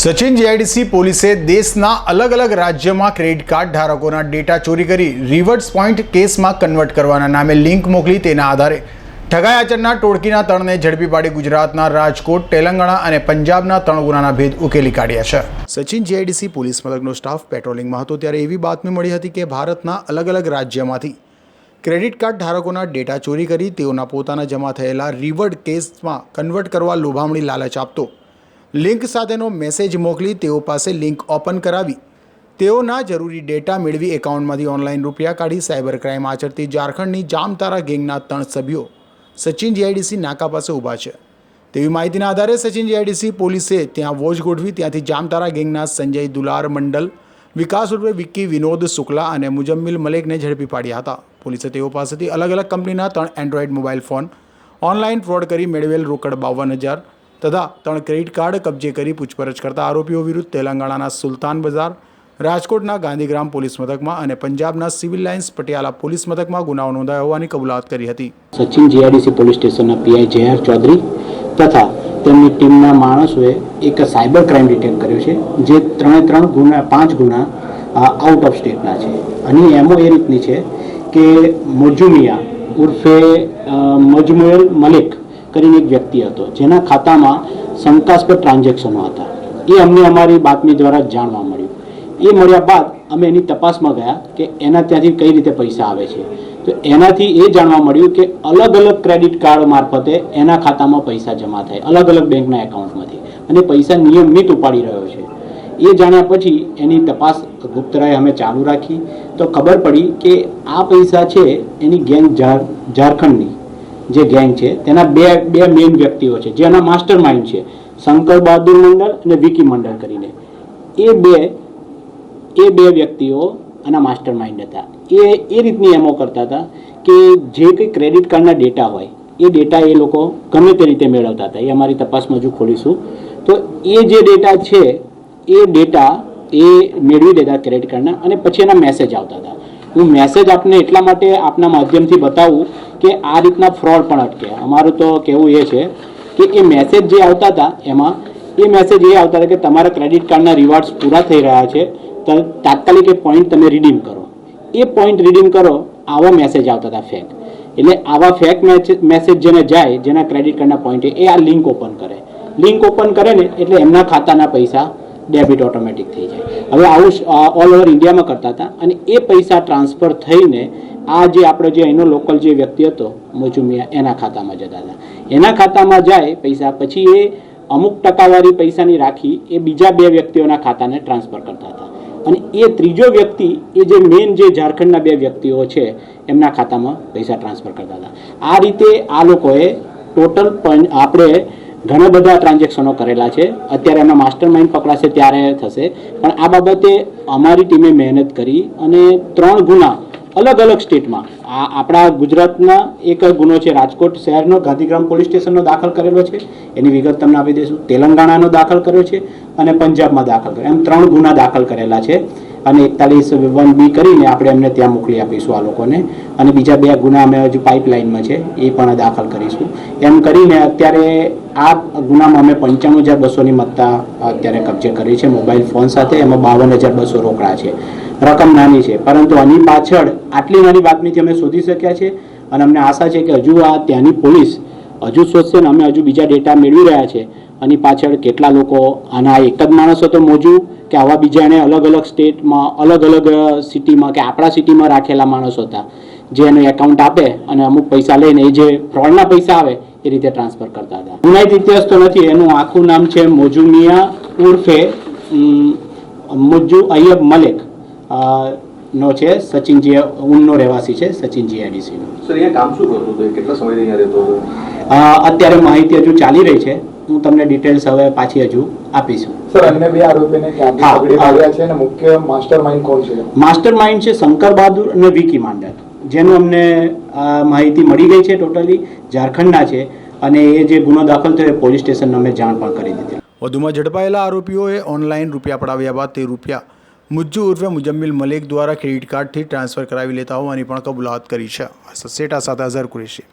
Sachin GIDC પોલીસે દેશના અલગ અલગ રાજ્યમાં ક્રેડિટ કાર્ડ ધારકોના ડેટા ચોરી કરી રિવર્સ પોઈન્ટ કેસમાં કન્વર્ટ કરવાના નામે લિંક મોકલી તેના આધારે. ઠગાઈ આચરના ટોળકીના તણને ઝડપી પાડી ગુજરાતના રાજકોટ, તેલંગાણા અને પંજાબના ત્રણ ગુનાના ભેદ ઉકેલી કાઢ્યા છે. સચિન જીઆઈડીસી પોલીસ મથકનો સ્ટાફ પેટ્રોલિંગમાં હતો ત્યારે એવી બાતમી મળી હતી કે ભારતના અલગ અલગ રાજ્યમાંથી ક્રેડિટ કાર્ડ ધારકોના ડેટા ચોરી કરી તેઓના પોતાના જમા થયેલા રિવર્ડ કેસમાં કન્વર્ટ કરવા લોભામણી લાલચ આપતો લિંક સાથેનો મેસેજ મોકલી તેઓ પાસે લિંક ઓપન કરાવી. તેઓના જરૂરી ડેટા મેળવી એકાઉન્ટમાંથી ઓનલાઈન રૂપિયા કાઢી સાયબર ક્રાઇમ આચરતી ઝારખંડની જામતારા ગેંગના ત્રણ સભ્યો સચિન જીઆઈડીસી નાકા પાસે ઊભા છે. તેવી માહિતીના આધારે સચિન જીઆઈડીસી પોલીસે ત્યાં વોચ ગોઠવી ત્યાંથી જામતારા ગેંગના સંજય દુલાર મંડલ, વિકાસ રૂપે વિક્કી, વિનોદ શુક્લા અને મુજમ્મિલ મલેકને ઝડપી પાડ્યા હતા. પોલીસે તેઓ પાસેથી અલગ અલગ કંપનીના ત્રણ Android mobile phone, online fraud કરી મેળવેલ રોકડ બાવન હજાર તથા ત્રણ ક્રેડિટ કાર્ડ કબજે કરી પૂછપરછ કરતા આરોપીઓ વિરુદ્ધ તેલંગાણાના સુલતાન બજાર, રાજકોટના ગાંધીગ્રામ પોલીસ મથકમાં અને પંજાબના સિવિલ લાઇન્સ પટિયાલા પોલીસ મથકમાં ગુનાઓ નોંધાયો હોવાની કબૂલાત કરી હતી. સચિન જીઆરડીસી પોલીસ સ્ટેશનના પીઆઈ જે ચૌધરી તથા તેમની ટીમના માણસોએ એક સાયબર ક્રાઇમ ડિટેક્ટ કર્યો છે, જે ત્રણે ત્રણ ગુના, પાંચ ગુના આઉટ ઓફ સ્ટેટના છે. અને એમો એ રીતની છે કે મોજુમિયા ઉર્ફે મજમુએલ મલિક કરીને એક વ્યક્તિ હતો, જેના ખાતામાં શંકાસ્પદ ટ્રાન્ઝેક્શનો હતા. એ અમને અમારી બાતમી દ્વારા જાણવા મળ્યું. એ મળ્યા બાદ અમે એની તપાસમાં ગયા કે એના ત્યાંથી કઈ રીતે પૈસા આવે છે. તો એનાથી એ જાણવા મળ્યું કે અલગ અલગ ક્રેડિટ કાર્ડ મારફતે એના ખાતામાં પૈસા જમા થાય, અલગ અલગ બેંકના એકાઉન્ટમાંથી. અને પૈસા નિયમિત ઉપાડી રહ્યો છે. એ જાણ્યા પછી એની તપાસ ગુપ્તરાય અમે ચાલુ રાખી. તો ખબર પડી કે આ પૈસા છે એની ગેંગ ઝાર ઝારખંડની. જે ગેંગ છે, તેના બે બે મેઇન વ્યક્તિઓ છે જેના માસ્ટર માઇન્ડ છે, શંકર બહાદુર મંડળ અને વિકી મંડળ કરીને. એ બે એ બે વ્યક્તિઓ આના માસ્ટર માઇન્ડ હતા. એ એ રીતની એમો કરતા હતા કે જે કંઈ ક્રેડિટ કાર્ડના ડેટા હોય, એ ડેટા એ લોકો ગમે તે રીતે મેળવતા હતા. એ અમારી તપાસમાં હજુ ખોલીશું. તો એ જે ડેટા છે, એ ડેટા એ મેળવી દેતા ક્રેડિટ કાર્ડના અને પછી એના મેસેજ આવતા હતા. હું મેસેજ આપને એટલા માટે આપના માધ્યમથી બતાવું કે આ રીતના ફ્રોડ પણ અટકે. અમારું તો કહેવું એ છે કે એ મેસેજ જે આવતા હતા એમાં, એ મેસેજ એ આવતા હતા કે તમારા ક્રેડિટ કાર્ડના રિવાર્ડ્સ પૂરા થઈ રહ્યા છે, તો તાત્કાલિક એ પોઈન્ટ તમે રિડીમ કરો. એ પોઈન્ટ રિડીમ કરો, આવા મેસેજ આવતા હતા ફેક એટલે આવા ફેક મેસેજ જેને જાય, જેના ક્રેડિટ કાર્ડના પોઈન્ટ એ આ લિંક ઓપન કરે. લિંક ઓપન કરે ને, એટલે એમના ખાતાના પૈસા ડેબિટ ઓટોમેટિક થઈ જાય. હવે આવું ઓલ ઓવર ઇન્ડિયામાં કરતા હતા અને એ પૈસા ટ્રાન્સફર થઈને આ જે આપણો જે એનો લોકલ જે વ્યક્તિ હતો, મોજુમિયા, એના ખાતામાં જતા હતા. એના ખાતામાં જાય, પૈસા પછી એ અમુક ટકાવારી પૈસાની રાખી એ બીજા બે વ્યક્તિઓના ખાતાને ટ્રાન્સફર કરતા હતા. અને એ ત્રીજો વ્યક્તિ, એ જે મેઇન જે ઝારખંડના બે વ્યક્તિઓ છે, એમના ખાતામાં પૈસા ટ્રાન્સફર કરતા હતા. આ રીતે આ લોકોએ ટોટલ આપણે ઘણા બધા ટ્રાન્ઝેક્શનો કરેલા છે. અત્યારે એમના માસ્ટર માઇન્ડ પકડાશે ત્યારે થશે. પણ આ બાબતે અમારી ટીમે મહેનત કરી અને ત્રણ ગુના અલગ અલગ સ્ટેટમાં. આ આપણા ગુજરાતના એક ગુનો છે, રાજકોટ શહેરનો, ગાંધીગ્રામ પોલીસ સ્ટેશનનો દાખલ કરેલો છે. એની વિગત તમને આપી દઈશું. તેલંગાણાનો દાખલ કર્યો છે અને પંજાબમાં દાખલ કર્યો. એમ ત્રણ ગુના દાખલ કરેલા છે. અને એકતાલીસ વન બી કરીને આપણે એમને ત્યાં મોકલી આપીશું આ લોકોને. અને બીજા બે ગુના અમે હજુ પાઇપલાઇનમાં છે, એ પણ દાખલ કરીશું. એમ કરીને અત્યારે આ ગુનામાં અમે પંચાણું હજાર બસોની મત્તા અત્યારે કબજે કરી છે. મોબાઈલ ફોન સાથે એમાં બાવન હજાર બસો રોકડા છે. રકમ નાની છે, પરંતુ આની પાછળ આટલી નાની બાતમીથી અમે શોધી શક્યા છે, અને અમને આશા છે કે હજુ આ ત્યાંની પોલીસ હજુ શોધશે ને અમે હજુ બીજા ડેટા મેળવી રહ્યા છે. આની પાછળ કેટલા લોકો આના એક જ માણસ હતો મોજું, કે આવા બીજા એણે અલગ અલગ સ્ટેટમાં, અલગ અલગ સિટીમાં કે આપણા સિટીમાં રાખેલા માણસો હતા. જે એનું એકાઉન્ટ આપે અને અમુક પૈસા લઈને એ જે ફ્રોડના પૈસા આવે, એ રીતે ટ્રાન્સફર કરતા હતા. ગુનાહિત ઇતિહાસ તો નથી, એનું આખું નામ છે મોજુમિયા ઉર્ફે મોજુ અય્યબ મલેક. નો છે સચિનજી ઊનનો રહેવાસી છે સચિનજી એડીસીનો સર અહીંયા કામ શું કરતો હતો? કેટલા સમયથી અહીંયા રહેતો હતો? અત્યારે માહિતી હજુ ચાલી રહી છે. હું તમને ડિટેલ્સ હવે પાછી હજુ આપીશું. સર અન્ય બે આરોપીને હા. છે અને મુખ્ય માસ્ટર માઇન્ડ કોણ છે? માસ્ટર માઇન્ડ છે શંકર બહાદુર અને વિકી માંડલ જેનું અમને માહિતી મળી ગઈ છે ટોટલી ઝારખંડના છે. અને એ જે ગુનો દાખલ થયો પોલીસ સ્ટેશનને અમે જાણ પણ કરી દીધી. વધુમાં ઝડપાયેલા આરોપીઓએ ઓનલાઈન રૂપિયા પડાવ્યા બાદ તે રૂપિયા મુજ્જુ ઉર્ફે મુજમ્મિલ મલેક દ્વારા ક્રેડિટ કાર્ડથી ટ્રાન્સફર કરાવી લેતા હોવાની પણ કબૂલાત કરી છે. સસેટા સાથે અઝહર કુરેશી.